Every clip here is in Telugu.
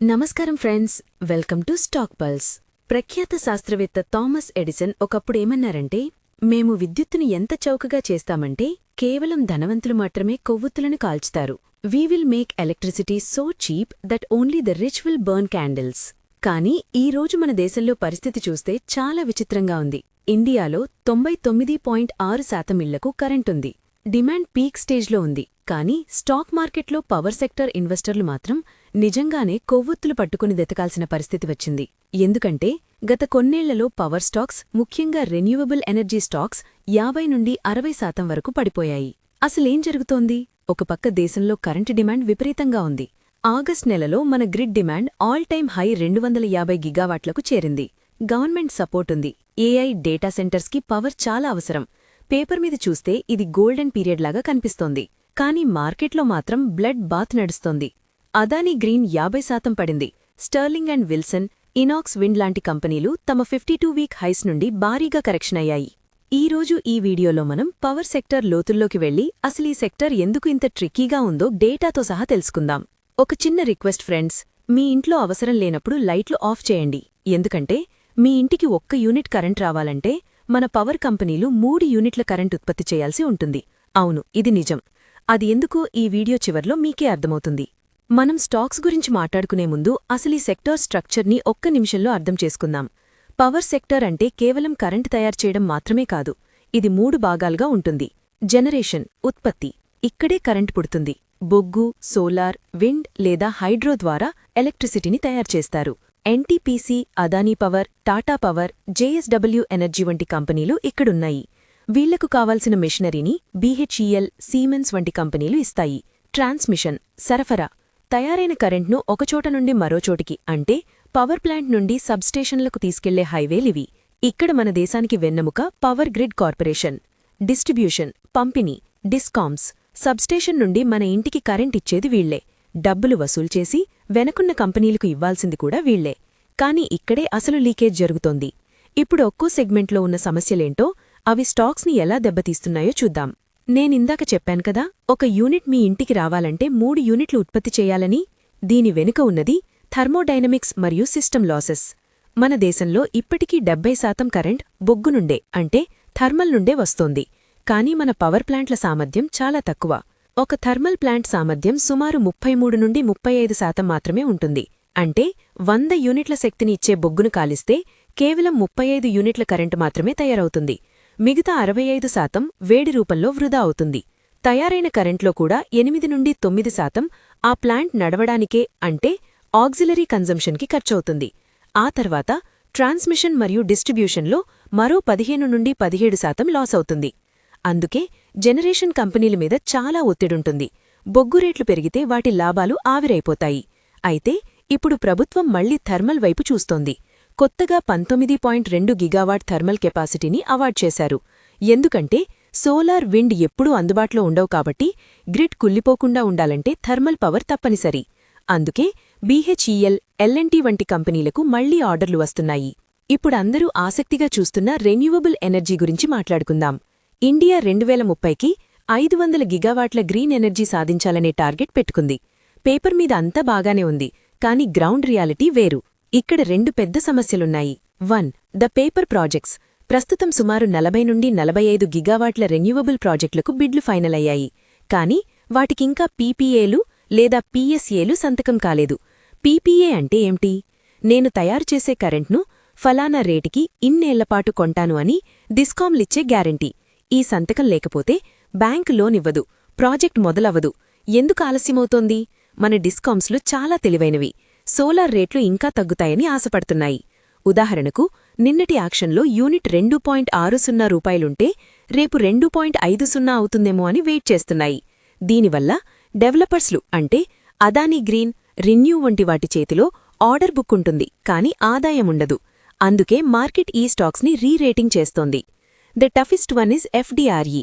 నమస్కారం friends welcome to Stock Pulse. ప్రఖ్యాత శాస్త్రవేత్త థామస్ ఎడిసన్ ఒకప్పుడు ఏమన్నారంటే మేము విద్యుత్తును ఎంత చౌకగా చేస్తామంటే కేవలం ధనవంతులు మాత్రమే కొవ్వొత్తులను కాల్చుతారు. We will make electricity so cheap that only the rich will burn candles కానీ ఈ రోజు మన దేశంలో పరిస్థితి చూస్తే చాలా విచిత్రంగా ఉంది. ఇండియాలో తొంభై తొమ్మిది పాయింట్ ఆరు శాతం ఇళ్ళకు కరెంటుంది డిమాండ్ పీక్ స్టేజ్లో ఉంది. కానీ స్టాక్ మార్కెట్లో పవర్ సెక్టర్ ఇన్వెస్టర్లు మాత్రం నిజంగానే కొవ్వొత్తులు పట్టుకుని వెతకాల్సిన పరిస్థితి వచ్చింది. ఎందుకంటే గత కొన్నేళ్ళలో పవర్ స్టాక్స్ ముఖ్యంగా రెన్యూవబుల్ ఎనర్జీ స్టాక్స్ యాభై నుండి అరవై శాతం వరకు పడిపోయాయి. అసలేం జరుగుతోంది? ఒక పక్క దేశంలో కరెంటు డిమాండ్ విపరీతంగా ఉంది. ఆగస్ట్ నెలలో మన grid demand all time high రెండు వందల యాభై గిగావాట్లకు చేరింది. గవర్నమెంట్ సపోర్ట్ ఉంది. ఏఐ డేటా సెంటర్స్కి పవర్ చాలా అవసరం. పేపర్ మీద చూస్తే ఇది గోల్డెన్ పీరియడ్ లాగా కనిపిస్తోంది. కానీ మార్కెట్లో మాత్రం బ్లడ్ బాత్ నడుస్తోంది. అదానీ గ్రీన్ యాభై శాతం పడింది. Sterling and Wilson Inox Wind లాంటి కంపెనీలు తమ ఫిఫ్టీ టూ వీక్ హైస్ నుండి భారీగా కరెక్షన్ అయ్యాయి. ఈ రోజు ఈ వీడియోలో మనం పవర్ సెక్టర్ లోతుల్లోకి వెళ్ళి అసలీ సెక్టర్ ఎందుకు ఇంత ట్రిక్కీగా ఉందో డేటాతో సహా తెలుసుకుందాం. ఒక చిన్న రిక్వెస్ట్ ఫ్రెండ్స్ మీ ఇంట్లో అవసరం లేనప్పుడు లైట్లు ఆఫ్ చేయండి. ఎందుకంటే మీ ఇంటికి ఒక్క యూనిట్ కరెంట్ రావాలంటే మన పవర్ కంపెనీలు మూడు యూనిట్ల కరెంట్ ఉత్పత్తి చేయాల్సి ఉంటుంది. అవును ఇది నిజం. అది ఎందుకో ఈ వీడియో చివర్లో మీకే అర్థమవుతుంది. మనం స్టాక్స్ గురించి మాట్లాడుకునే ముందు అసలీ సెక్టార్ స్ట్రక్చర్ని ఒక్క నిమిషంలో అర్థం చేసుకుందాం. పవర్ సెక్టర్ అంటే కేవలం కరెంట్ తయారు చేయడం మాత్రమే కాదు ఇది మూడు భాగాలుగా ఉంటుంది. జనరేషన్ ఉత్పత్తి ఇక్కడే కరెంట్ పుడుతుంది. బొగ్గు సోలార్ విండ్ లేదా హైడ్రో ద్వారా ఎలక్ట్రిసిటీని తయారు చేస్తారు. NTPC Adani Power Tata Power JSW Energy వంటి కంపెనీలు ఇక్కడున్నాయి. వీళ్ళకు కావాల్సిన మిషనరీని బీహెచ్ఈఎల్ సీమెన్స్ వంటి కంపెనీలు ఇస్తాయి. ట్రాన్స్మిషన్ సరఫరా తయారైన కరెంట్ను ఒకచోట నుండి మరోచోటికి అంటే పవర్ ప్లాంట్ నుండి సబ్స్టేషన్లకు తీసుకెళ్ళే హైవేలివి. ఇక్కడ మన దేశానికి వెన్నెముక పవర్ గ్రిడ్ కార్పొరేషన్ డిస్ట్రిబ్యూషన్ పంపిణీ డిస్కామ్స్ సబ్స్టేషన్ నుండి మన ఇంటికి కరెంట్ ఇచ్చేది వీళ్ళే డబ్బులు వసూలు చేసి వెనకున్న కంపెనీలకు ఇవ్వాల్సింది కూడా వీళ్ళే కానీ ఇక్కడే అసలు లీకేజ్ జరుగుతోంది. ఇప్పుడు ఒక్కో సెగ్మెంట్లో ఉన్న సమస్యలేంటో అవి స్టాక్స్ని ఎలా దెబ్బతీస్తున్నాయో చూద్దాం. నేనిందాక చెప్పాను కదా ఒక యూనిట్ మీ ఇంటికి రావాలంటే మూడు యూనిట్లు ఉత్పత్తి చేయాలని దీని వెనుక ఉన్నది థర్మోడైనమిక్స్ మరియు సిస్టమ్ లాసెస్. మన దేశంలో ఇప్పటికీ డెబ్బై శాతం కరెంట్ బొగ్గు నుండే అంటే థర్మల్ నుండే వస్తోంది. కానీ మన పవర్ ప్లాంట్ల సామర్థ్యం చాలా తక్కువ. ఒక థర్మల్ ప్లాంట్ సామర్థ్యం సుమారు ముప్పై మూడు నుండి ముప్పై ఐదు శాతం మాత్రమే ఉంటుంది. అంటే వంద యూనిట్ల శక్తిని ఇచ్చే బొగ్గును కాలిస్తే కేవలం ముప్పై ఐదు యూనిట్ల కరెంటు మాత్రమే తయారవుతుంది. మిగతా అరవై ఐదు శాతం వేడి రూపంలో వృధా అవుతుంది. తయారైన కరెంట్లో కూడా ఎనిమిది నుండి తొమ్మిది శాతం ఆ ప్లాంట్ నడవడానికే అంటే ఆక్సిలరీ కన్జంప్షన్కి ఖర్చవుతుంది. ఆ తర్వాత ట్రాన్స్మిషన్ మరియు డిస్ట్రిబ్యూషన్లో మరో పదిహేను నుండి పదిహేడు శాతం లాస్ అవుతుంది. అందుకే జనరేషన్ కంపెనీల మీద చాలా ఒత్తిడుంటుంది. బొగ్గు రేట్లు పెరిగితే వాటి లాభాలు ఆవిరైపోతాయి. అయితే ఇప్పుడు ప్రభుత్వం మళ్ళీ థర్మల్ వైపు చూస్తోంది. కొత్తగా పంతొమ్మిది పాయింట్ రెండు గిగావాట్ థర్మల్ కెపాసిటీని అవార్డ్ చేశారు. ఎందుకంటే సోలార్ విండ్ ఎప్పుడూ అందుబాటులో ఉండవు కాబట్టి గ్రిడ్ కుల్లిపోకుండా ఉండాలంటే థర్మల్ పవర్ తప్పనిసరి. అందుకే బీహెచ్ఈఎల్ ఎల్ఎన్టీ వంటి కంపెనీలకు మళ్ళీ ఆర్డర్లు వస్తున్నాయి. ఇప్పుడందరూ ఆసక్తిగా చూస్తున్న రెన్యూవబుల్ ఎనర్జీ గురించి మాట్లాడుకుందాం. ఇండియా రెండువేల ముప్పైకి ఐదు వందల గిగావాట్ల గ్రీన్ ఎనర్జీ సాధించాలనే టార్గెట్ పెట్టుకుంది. పేపర్ మీద అంతా బాగానే ఉంది కాని గ్రౌండ్ రియాలిటీ వేరు. ఇక్కడ రెండు పెద్ద సమస్యలున్నాయి. One the paper projects. ప్రస్తుతం సుమారు నలభై నుండి నలభై ఐదు గిగావాట్ల రెన్యూవబుల్ ప్రాజెక్టులకు బిడ్లు ఫైనల్ అయ్యాయి కానీ వాటికింకా పీపీఏలు లేదా పీఎస్ఏలు సంతకం కాలేదు. పీపీఏ అంటే ఏమిటి? నేను తయారు చేసే కరెంట్ను ఫలానా రేటుకి ఇన్నేళ్ళపాటు కొంటాను అని డిస్కాంలిచ్చే గ్యారంటీ. ఈ సంతకం లేకపోతే బ్యాంకు లోనివ్వదు ప్రాజెక్ట్ మొదలవదు ఎందుకు ఆలస్యమవుతోంది? మన డిస్కామ్స్లు చాలా తెలివైనవి. సోలార్ రేట్లు ఇంకా తగ్గుతాయని ఆశపడుతున్నాయి. ఉదాహరణకు నిన్నటి యాక్షన్లో యూనిట్ రెండు పాయింట్ ఆరు సున్నా రూపాయలుంటే రేపు రెండు పాయింట్ ఐదు సున్నా అవుతుందేమో అని వెయిట్ చేస్తున్నాయి. దీనివల్ల డెవలపర్స్లు అంటే అదానీ గ్రీన్ రిన్యూ వంటి వాటి చేతిలో ఆర్డర్ బుక్ ఉంటుంది కాని ఆదాయముండదు అందుకే మార్కెట్ ఈ స్టాక్స్ని రీరేటింగ్ చేస్తోంది. The toughest one is FDRE.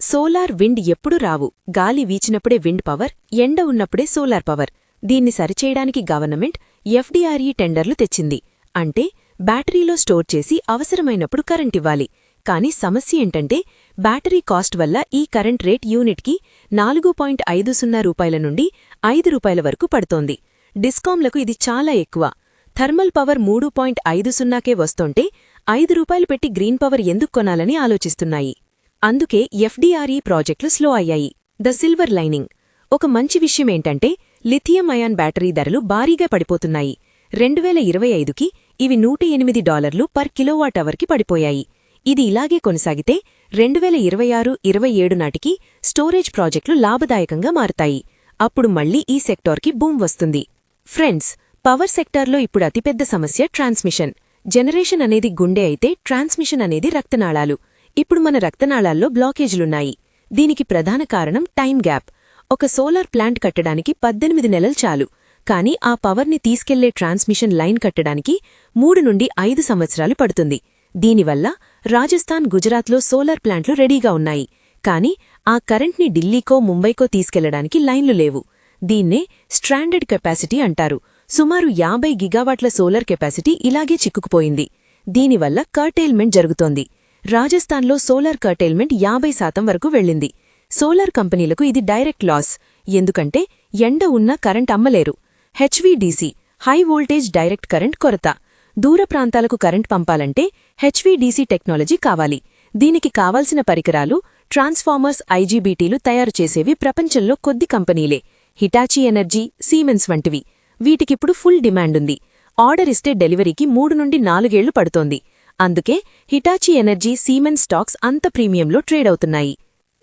Solar wind ఎప్పుడు రావు. గాలి వీచినప్పుడే విండ్ పవర్ ఎండ ఉన్నప్పుడే సోలార్ పవర్. దీన్ని సరిచేయడానికి గవర్నమెంట్ ఎఫ్డీఆర్ఈ టెండర్లు తెచ్చింది. అంటే బ్యాటరీలో స్టోర్ చేసి అవసరమైనప్పుడు కరెంటివ్వాలి కానీ సమస్య ఏంటంటే బ్యాటరీ కాస్ట్ వల్ల ఈ కరెంట్ రేట్ యూనిట్కి నాలుగు పాయింట్ ఐదు సున్నా రూపాయల నుండి ఐదు రూపాయల వరకు పడుతోంది. డిస్కాంలకు ఇది చాలా ఎక్కువ. థర్మల్ పవర్ మూడు పాయింట్ ఐదు సున్నాకే వస్తోంటే ఐదు రూపాయలు పెట్టి గ్రీన్ పవర్ ఎందుకు కొనాలని ఆలోచిస్తున్నాయి. అందుకే ఎఫ్డీఆర్ఈ ప్రాజెక్టులు స్లో అయ్యాయి. The silver lining. ఒక మంచి విషయమేంటంటే లిథియం అయాన్ బ్యాటరీ ధరలు భారీగా పడిపోతున్నాయి. రెండువేల ఇరవై ఐదుకి ఇవి నూట ఎనిమిది డాలర్లు పర్ కిలోవాట్ అవర్కి పడిపోయాయి. ఇది ఇలాగే కొనసాగితే రెండువేల ఇరవై ఆరు ఇరవై ఏడు నాటికి స్టోరేజ్ ప్రాజెక్టులు లాభదాయకంగా మారుతాయి. అప్పుడు మళ్ళీ ఈ సెక్టార్కి బూమ్ వస్తుంది. ఫ్రెండ్స్ పవర్ సెక్టార్లో ఇప్పుడు అతిపెద్ద సమస్య ట్రాన్స్మిషన్. జనరేషన్ అనేది గుండె అయితే ట్రాన్స్మిషన్ అనేది రక్తనాళాలు. ఇప్పుడు మన రక్తనాళాల్లో బ్లాకేజ్లున్నాయి. దీనికి ప్రధాన కారణం టైం గ్యాప్. ఒక సోలార్ ప్లాంట్ కట్టడానికి పద్దెనిమిది నెలలు చాలు. కానీ ఆ పవర్ని తీసుకెళ్ళే ట్రాన్స్మిషన్ లైన్ కట్టడానికి మూడు నుండి ఐదు సంవత్సరాలు పడుతుంది. దీనివల్ల రాజస్థాన్ గుజరాత్లో సోలార్ ప్లాంట్లు రెడీగా ఉన్నాయి. కానీ ఆ కరెంట్ని ఢిల్లీకో ముంబైకో తీసుకెళ్ళడానికి లైన్లు లేవు. దీన్నే స్ట్రాండెడ్ కెపాసిటీ అంటారు. సుమారు యాభై గిగావాట్ల సోలార్ కెపాసిటీ ఇలాగే చిక్కుకుపోయింది. దీనివల్ల కర్టైల్మెంట్ జరుగుతోంది. రాజస్థాన్లో సోలార్ కర్టైల్మెంట్ యాభై శాతం వరకు వెళ్ళింది. సోలార్ కంపెనీలకు ఇది డైరెక్ట్ లాస్. ఎందుకంటే ఎండ ఉన్నా current అమ్మలేరు. HVDC high voltage direct current కొరత. దూర ప్రాంతాలకు కరెంట్ పంపాలంటే హెచ్వీడీసీ టెక్నాలజీ కావాలి. దీనికి కావాల్సిన పరికరాలు ట్రాన్స్ఫార్మర్స్ ఐజీబీటీలు తయారు చేసేవి ప్రపంచంలో కొద్ది కంపెనీలే. హిటాచీ ఎనర్జీ సీమెన్స్ వంటివి. వీటికిప్పుడు ఫుల్ డిమాండుంది ఆర్డర్ ఇస్తే డెలివరీకి మూడు నుండి నాలుగేళ్ళు పడుతోంది. అందుకే హిటాచీ ఎనర్జీ సీమెన్స్ స్టాక్స్ అంత ప్రీమియంలో ట్రేడ్ అవుతున్నాయి.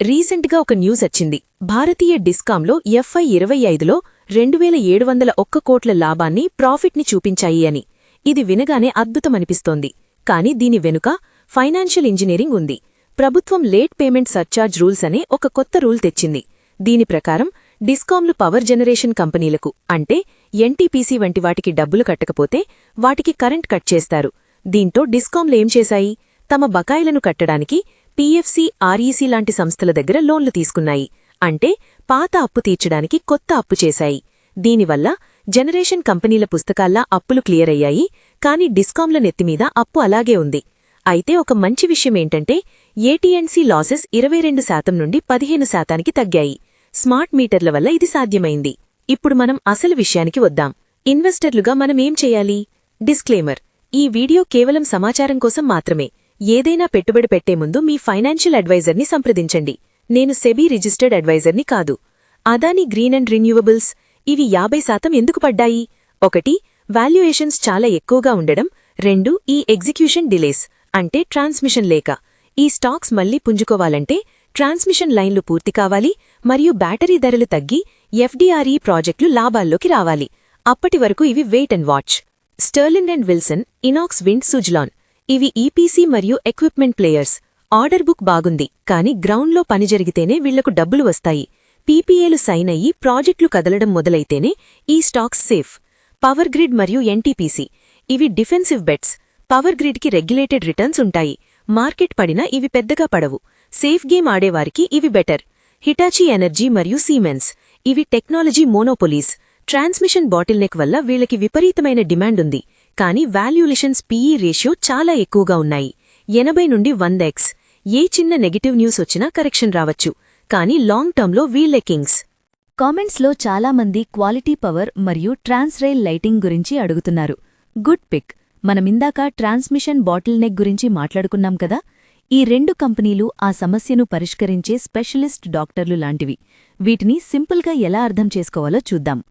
రీసెంట్గా ఒక న్యూస్ వచ్చింది. భారతీయ డిస్కాంలో ఎఫ్ఐ ఇరవై ఐదులో రెండు వేల ఏడు వందల ఒక్క కోట్ల లాభాన్ని ప్రాఫిట్ని చూపించాయి అని. ఇది వినగానే అద్భుతమనిపిస్తోంది. కాని దీని వెనుక ఫైనాన్షియల్ ఇంజనీరింగ్ ఉంది. ప్రభుత్వం లేట్ పేమెంట్ సర్చార్జ్ రూల్స్ అనే ఒక కొత్త రూల్ తెచ్చింది. దీని ప్రకారం డిస్కాంలు పవర్ జనరేషన్ కంపెనీలకు అంటే ఎన్టీపీసీ వంటి వాటికి డబ్బులు కట్టకపోతే వాటికి కరెంట్ కట్ చేస్తారు. దీంతో డిస్కాంలేం చేశాయి? తమ బకాయిలను కట్టడానికి పీఎఫ్సీ ఆర్ఈసీ లాంటి సంస్థల దగ్గర లోన్లు తీసుకున్నాయి. అంటే పాత అప్పు తీర్చడానికి కొత్త అప్పు చేశాయి. దీనివల్ల జనరేషన్ కంపెనీల పుస్తకాల్లా అప్పులు క్లియర్ అయ్యాయి. కానీ డిస్కాంల నెత్తిమీద అప్పు అలాగే ఉంది. అయితే ఒక మంచి విషయమేంటంటే ఏటీఎన్సీ లాసెస్ ఇరవై రెండు శాతం నుండి పదిహేను శాతానికి తగ్గాయి. స్మార్ట్ మీటర్ల వల్ల ఇది సాధ్యమైంది. ఇప్పుడు మనం అసలు విషయానికి వద్దాం. ఇన్వెస్టర్లుగా మనమేం చేయాలి? డిస్క్లేమర్. ఈ వీడియో కేవలం సమాచారం కోసం మాత్రమే. ఏదైనా పెట్టుబడి పెట్టే ముందు మీ ఫైనాన్షియల్ అడ్వైజర్ని సంప్రదించండి. నేను సెబీ రిజిస్టర్డ్ అడ్వైజర్ని కాదు. అదాని గ్రీన్ అండ్ రిన్యూవబుల్స్ ఇవి యాభై శాతం ఎందుకు పడ్డాయి? ఒకటి వాల్యుయేషన్స్ చాలా ఎక్కువగా ఉండడం. రెండు ఈ ఎగ్జిక్యూషన్ డిలేస్ అంటే ట్రాన్స్మిషన్ లేక. ఈ స్టాక్స్ మళ్ళీ పుంజుకోవాలంటే ట్రాన్స్మిషన్ లైన్లు పూర్తి కావాలి మరియు బ్యాటరీ ధరలు తగ్గి ఎఫ్డీఆర్ఈ ప్రాజెక్టులు లాభాల్లోకి రావాలి. అప్పటి వరకు ఇవి wait and watch. Sterling and Wilson Inox Wind Suzlon. ఇవి ఈపీసీ మరియు ఎక్విప్మెంట్ ప్లేయర్స్ ఆర్డర్ బుక్ బాగుంది కానీ గ్రౌండ్లో పని జరిగితేనే వీళ్ళకు డబ్బులు వస్తాయి. పీపీఏలు సైన్ అయ్యి ప్రాజెక్టులు కదలడం మొదలైతేనే ఈ స్టాక్స్ సేఫ్ పవర్ గ్రిడ్ మరియు ఎన్టీపీసీ ఇవి డిఫెన్సివ్ బెట్స్ పవర్ గ్రిడ్కి రెగ్యులేటెడ్ రిటర్న్స్ ఉంటాయి. మార్కెట్ పడినా ఇవి పెద్దగా పడవు. సేఫ్ గేమ్ ఆడేవారికి ఇవి బెటర్ హిటాచీ ఎనర్జీ మరియు సీమెన్స్ ఇవి టెక్నాలజీ మోనోపోలీస్ ట్రాన్స్మిషన్ బాటిల్నెక్ వల్ల వీళ్ళకి విపరీతమైన డిమాండ్ ఉంది. కానీ వాల్యులేషన్స్ పీఈ రేషియో చాలా ఎక్కువగా ఉన్నాయి. ఎనభై నుండి వంద ఎక్స్. ఏ చిన్న నెగిటివ్ న్యూస్ వచ్చినా కరెక్షన్ రావచ్చు. కానీ లాంగ్ టర్మ్లో వీళ్ళే కింగ్స్. కామెంట్స్లో చాలామంది క్వాలిటీ పవర్ మరియు ట్రాన్స్ రైల్ లైటింగ్ గురించి అడుగుతున్నారు. Good pick. మనమిందాక transmission bottleneck గురించి మాట్లాడుకున్నాం కదా? ఈ రెండు కంపెనీలు ఆ సమస్యను పరిష్కరించే స్పెషలిస్ట్ డాక్టర్లు లాంటివి. వీటిని సింపుల్గా ఎలా అర్థం చేసుకోవాలో చూద్దాం.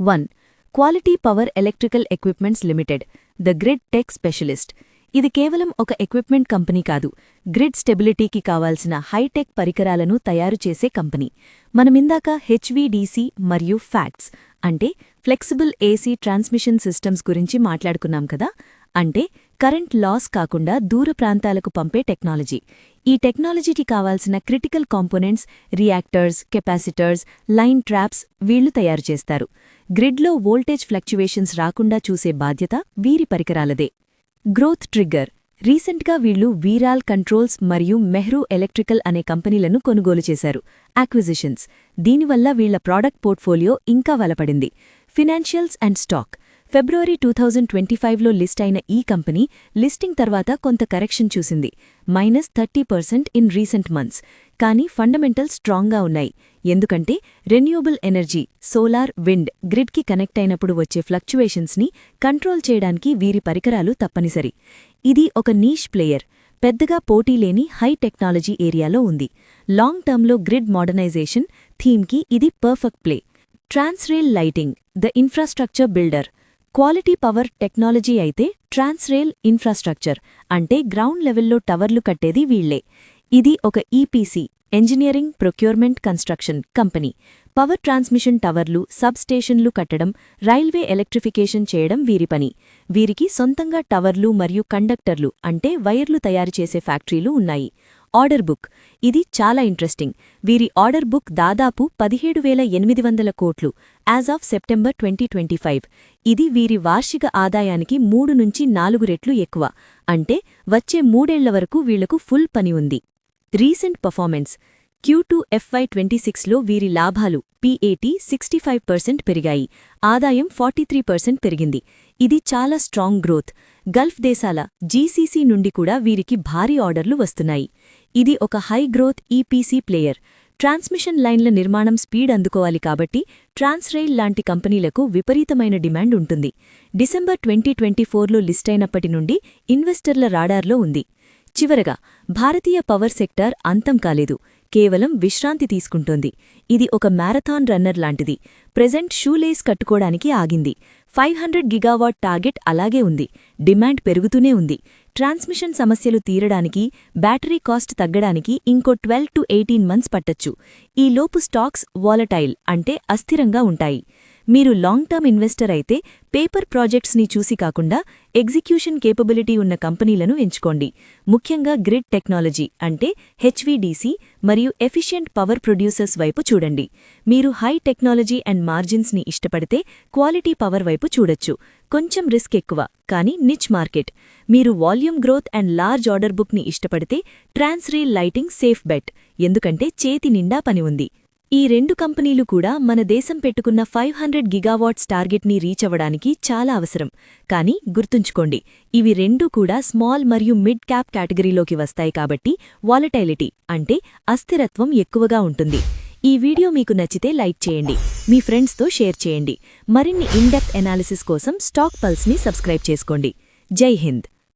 One. Quality Power Electrical Equipments Limited the grid tech specialist. ఇది కేవలం ఒక ఎక్విప్మెంట్ కంపెనీ కాదు గ్రిడ్ స్టెబిలిటీకి కావాల్సిన హైటెక్ పరికరాలను తయారు చేసే కంపెనీ. మనమిందాక హెచ్వీడీసీ మరియు ఫ్యాక్ట్స్ అంటే ఫ్లెక్సిబుల్ ఏసీ ట్రాన్స్మిషన్ సిస్టమ్స్ గురించి మాట్లాడుకున్నాం కదా? అంటే కరెంట్ లాస్ కాకుండా దూర ప్రాంతాలకు పంపే టెక్నాలజీ. ఈ టెక్నాలజీకి కావాల్సిన critical components reactors capacitors line traps వీళ్ళు తయారు చేస్తారు. గ్రిడ్లో వోల్టేజ్ ఫ్లక్చువేషన్స్ రాకుండా చూసే బాధ్యత వీరి పరికరాలదే. Growth trigger. రీసెంట్గా వీళ్ళు వీరాల్ కంట్రోల్స్ మరియు మెహ్రూ ఎలక్ట్రికల్ అనే కంపెనీలను కొనుగోలు చేశారు. అక్విజిషన్స్ దీనివల్ల వీళ్ళ ప్రాడక్ట్ పోర్ట్ఫోలియో ఇంకా వలపడింది. Financials and stock. February two thousand twenty ఫైవ్లో లిస్ట్ అయిన ఈ కంపెనీ లిస్టింగ్ తర్వాత కొంత కరెక్షన్ చూసింది. Minus thirty percent in recent months. కానీ ఫండమెంటల్స్ స్ట్రాంగ్గా ఉన్నాయి. ఎందుకంటే రెన్యూబుల్ ఎనర్జీ సోలార్ విండ్ గ్రిడ్కి కనెక్ట్ అయినప్పుడు వచ్చే ఫ్లక్చువేషన్స్ని కంట్రోల్ చేయడానికి వీరి పరికరాలు తప్పనిసరి. ఇది ఒక నీష్ ప్లేయర్. పెద్దగా పోటీలేని హై టెక్నాలజీ ఏరియాలో ఉంది. లాంగ్ టర్మ్లో గ్రిడ్ మోడర్నైజేషన్ థీమ్కి ఇది perfect play. Transrail Lighting the infrastructure builder. Quality Power technology అయితే ట్రాన్స్రేల్ ఇన్ఫ్రాస్ట్రక్చర్ అంటే గ్రౌండ్ లెవెల్లో టవర్లు కట్టేది వీళ్ళే ఇది ఒక EPC engineering procurement construction company power transmission టవర్లు సబ్ స్టేషన్లు కట్టడం రైల్వే ఎలక్ట్రిఫికేషన్ చేయడం వీరి పని. వీరికి సొంతంగా టవర్లు మరియు కండక్టర్లు అంటే వైర్లు తయారు చేసే ఫ్యాక్టరీలు ఉన్నాయి. Order book. ఇది చాలా ఇంట్రెస్టింగ్. వీరి ఆర్డర్ బుక్ దాదాపు పదిహేడు వేల ఎనిమిది వందల కోట్లు as of September twenty twenty five. ఇది వీరి వార్షిక ఆదాయానికి మూడు నుంచి నాలుగు రెట్లు ఎక్కువ. అంటే వచ్చే మూడేళ్ళ వరకు వీళ్ళకు ఫుల్ పని ఉంది. Recent performance. Q two FY twenty సిక్స్లో వీరి లాభాలు పీఏటీ సిక్స్టీ ఫైవ్ పర్సెంట్ పెరిగాయి. ఆదాయం ఫార్టీ త్రీ పర్సెంట్ పెరిగింది. ఇది చాలా స్ట్రాంగ్ గ్రోత్. గల్ఫ్ దేశాల జీసీసీ నుండి కూడా వీరికి భారీ ఆర్డర్లు వస్తున్నాయి. ఇది ఒక high growth EPC player. Transmission లైన్ల నిర్మాణం స్పీడ్ అందుకోవాలి కాబట్టి ట్రాన్స్రైల్ లాంటి కంపెనీలకు విపరీతమైన డిమాండ్ ఉంటుంది. డిసెంబర్ ట్వంటీ ట్వంటీ ఫోర్లో లిస్ట్ అయినప్పటి నుండి ఇన్వెస్టర్ల రాడార్లో ఉంది. చివరగా భారతీయ పవర్ సెక్టార్ అంతం కాలేదు. కేవలం విశ్రాంతి తీసుకుంటోంది. ఇది ఒక మ్యారథాన్ రన్నర్ లాంటిది. ప్రెజెంట్ షూలేస్ కట్టుకోడానికి ఆగింది. ఫైవ్ హండ్రెడ్ గిగావాట్ టార్గెట్ అలాగే ఉంది. డిమాండ్ పెరుగుతూనే ఉంది. ట్రాన్స్మిషన్ సమస్యలు తీరడానికి బ్యాటరీ కాస్ట్ తగ్గడానికి ఇంకో ట్వెల్వ్ టు ఎయిటీన్ మంత్స్ పట్టొచ్చు. ఈ లోపు స్టాక్స్ వాలటైల్ అంటే అస్థిరంగా ఉంటాయి. మీరు లాంగ్ టర్మ్ ఇన్వెస్టర్ అయితే పేపర్ ప్రాజెక్ట్స్ని చూసి కాకుండా ఎగ్జిక్యూషన్ కేపబిలిటీ ఉన్న కంపెనీలను ఎంచుకోండి. ముఖ్యంగా గ్రిడ్ టెక్నాలజీ అంటే హెచ్వీడీసీ మరియు ఎఫిషియెంట్ పవర్ ప్రొడ్యూసర్స్ వైపు చూడండి. మీరు హై టెక్నాలజీ అండ్ మార్జిన్స్ని ఇష్టపడితే క్వాలిటీ పవర్ వైపు చూడొచ్చు. కొంచెం రిస్క్ ఎక్కువ కానీ నిచ్ మార్కెట్ మీరు volume growth and large order బుక్ని ఇష్టపడితే ట్రాన్స్రీల్ లైటింగ్ సేఫ్ బెట్ ఎందుకంటే చేతి నిండా పని ఉంది. ఈ రెండు కంపెనీలు కూడా మన దేశం పెట్టుకున్న ఫైవ్ హండ్రెడ్ గిగావాట్స్ టార్గెట్ని రీచ్ అవ్వడానికి చాలా అవసరం. కానీ గుర్తుంచుకోండి ఇవి రెండూ కూడా స్మాల్ మరియు మిడ్ క్యాప్ కేటగిరీలోకి వస్తాయి కాబట్టి వాలటైలిటీ అంటే అస్థిరత్వం ఎక్కువగా ఉంటుంది. ఈ వీడియో మీకు నచ్చితే లైక్ చేయండి మీ ఫ్రెండ్స్తో షేర్ చేయండి. మరిన్ని ఇన్డెప్త్ ఎనాలిసిస్ కోసం స్టాక్ పల్స్ని సబ్స్క్రైబ్ చేసుకోండి. జై హింద్!